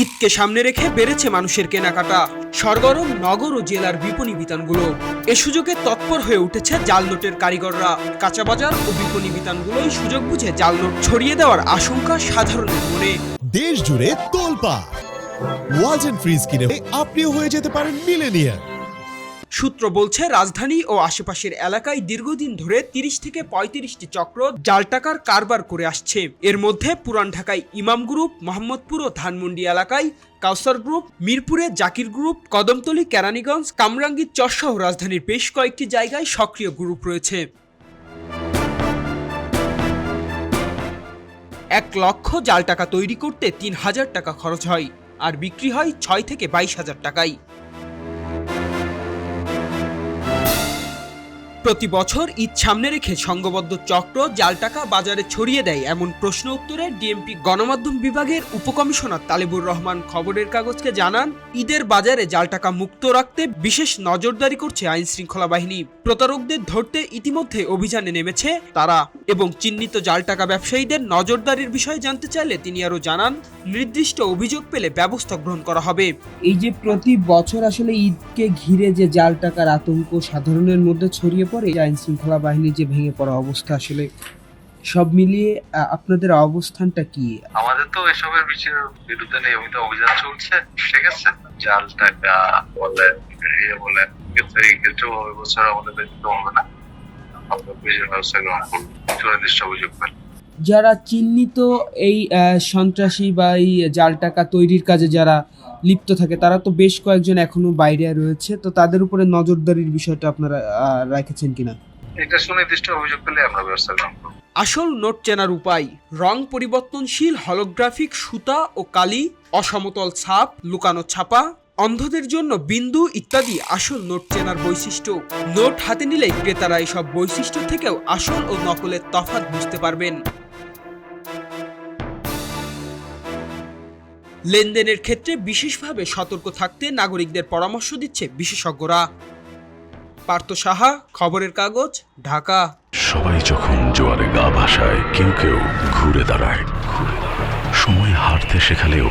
ঈদকে সামনে রেখে বেড়েছে মানুষের কেনাকাটা। সরগরম নগর ও জেলার বিপণী বিতানগুলো। এ সুযোগে তৎপর হয়ে উঠেছে জাল নোটের কারিগররা। কাঁচা বাজার ও বিপণী বিতানগুলোই সুযোগ বুঝে জাল নোট ছড়িয়ে দেওয়ার আশঙ্কা সাধারণের মনে দেশ জুড়ে তোলপা ওয়াজ ফ্রিজ কিনে আপনিও হয়ে যেতে পারেন মিলেনিয়ার সূত্র বলছে, রাজধানী ও আশেপাশের এলাকায় দীর্ঘদিন ধরে তিরিশ থেকে পঁয়ত্রিশটি চক্র জাল টাকার কারবার করে আসছে। এর মধ্যে পুরান ঢাকায় ইমাম গ্রুপ, মোহাম্মদপুর ও ধানমন্ডি এলাকায় কাউসার গ্রুপ, মিরপুরে জাকির গ্রুপ, কদমতলী, কেরানীগঞ্জ কামরাঙ্গীর চরসহ রাজধানীর বেশ কয়েকটি জায়গায় সক্রিয় গ্রুপ রয়েছে। এক লক্ষ জাল টাকা তৈরি করতে তিন হাজার টাকা খরচ হয়, আর বিক্রি হয় ছয় থেকে বাইশ হাজার টাকায়। প্রতি বছর ঈদ সামনে রেখে সংঘবদ্ধ চক্র জাল টাকা বাজারে ছড়িয়ে দেয় এমন প্রশ্ন উত্তরে ডিএমপি গণমাধ্যম বিভাগের উপকমিশনার তালিবুর রহমান খবরের কাগজকে জানান, ঈদের বাজারে জাল টাকা মুক্ত রাখতে বিশেষ নজরদারি করছে আইন শৃঙ্খলা বাহিনী। প্রতারকদের ধরতে ইতিমধ্যে অভিযানে নেমেছে তারা এবং চিহ্নিত জাল টাকা ব্যবসায়ীদের নজরদারির বিষয়ে জানতে চাইলে তিনি আরও জানান নির্দিষ্ট অভিযোগ পেলে ব্যবস্থা গ্রহণ করা হবে। এই যে প্রতি বছর আসলে ঈদকে ঘিরে যে জাল টাকার আতঙ্ক সাধারণের মধ্যে ছড়িয়ে পড়ে আইন শৃঙ্খলা বাহিনীর যে ভেঙে পড়া অবস্থা আসলে সব মিলিয়ে আপনাদের অবস্থানটা কি? আমাদের তো এসবের বিরুদ্ধে নিয়মিত অভিযান চলছে ঠিক আছে? জাল টাকা বলে ইয়ে বলে এই ক্ষেত্রে বছর আমাদের ব্যতীত হবে না আমরা বিশেষ ব্যবস্থা গ্রহণ করব সুনির্দিষ্ট অভিযোগ পেলে যারা চিহ্নিত এই সন্ত্রাসী বা এই জাল টাকা তৈরির কাজে যারা লিপ্ত থাকে তারা তো বেশ কয়েকজন এখনও বাইরে রয়েছে তো তাদের উপরে নজরদারির বিষয়টা আপনারা রেখেছেন কিনা? এটা সুনির্দিষ্ট অভিযোগ পেলে আমরা ব্যবস্থা গ্রহণ করব। আসল নোট চেনার উপায় রং পরিবর্তনশীল হলোগ্রাফিক সুতা ও কালি অসমতল ছাপ লুকানো ছাপা অন্ধদের জন্য বিন্দু ইত্যাদি আসল নোট চেনার বৈশিষ্ট্য। নোট হাতে নিলে ক্রেতারা এসব বৈশিষ্ট্য থেকেও আসল ও নকলের তফাৎ বুঝতে পারবেন। লেনদেনের ক্ষেত্রে বিশেষভাবে সতর্ক থাকতে নাগরিকদের পরামর্শ দিচ্ছে বিশেষজ্ঞরা। পার্থ সাহা, খবরের কাগজ, ঢাকা। সবাই যখন জোয়ারে গা ভাসায়, কেউ কেউ ঘুরে দাঁড়ায়। সময় হারতে শেখালেও